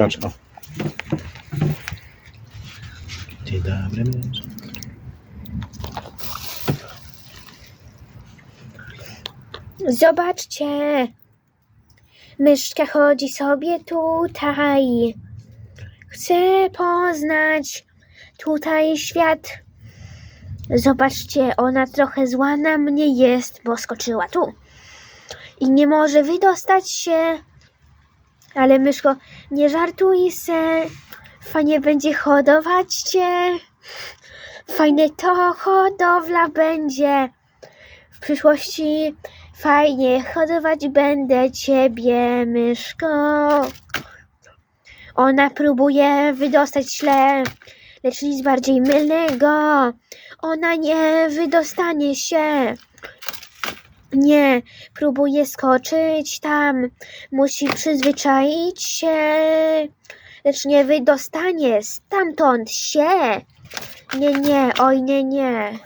O. Dzień dobry. Zobaczcie. Myszka chodzi sobie tutaj. Chce poznać tutaj świat. Zobaczcie, ona trochę zła na mnie jest, bo skoczyła tu. I nie może wydostać się. Ale myszko, nie żartuj se. Fajnie będzie hodować cię. Fajne to hodowla będzie. W przyszłości fajnie hodować będę ciebie, myszko. Ona próbuje wydostać śle, lecz nic bardziej mylnego. Ona nie wydostanie się. Nie, próbuje skoczyć tam. Musi przyzwyczaić się, lecz nie wydostanie stamtąd się. Nie, nie, oj, nie, nie.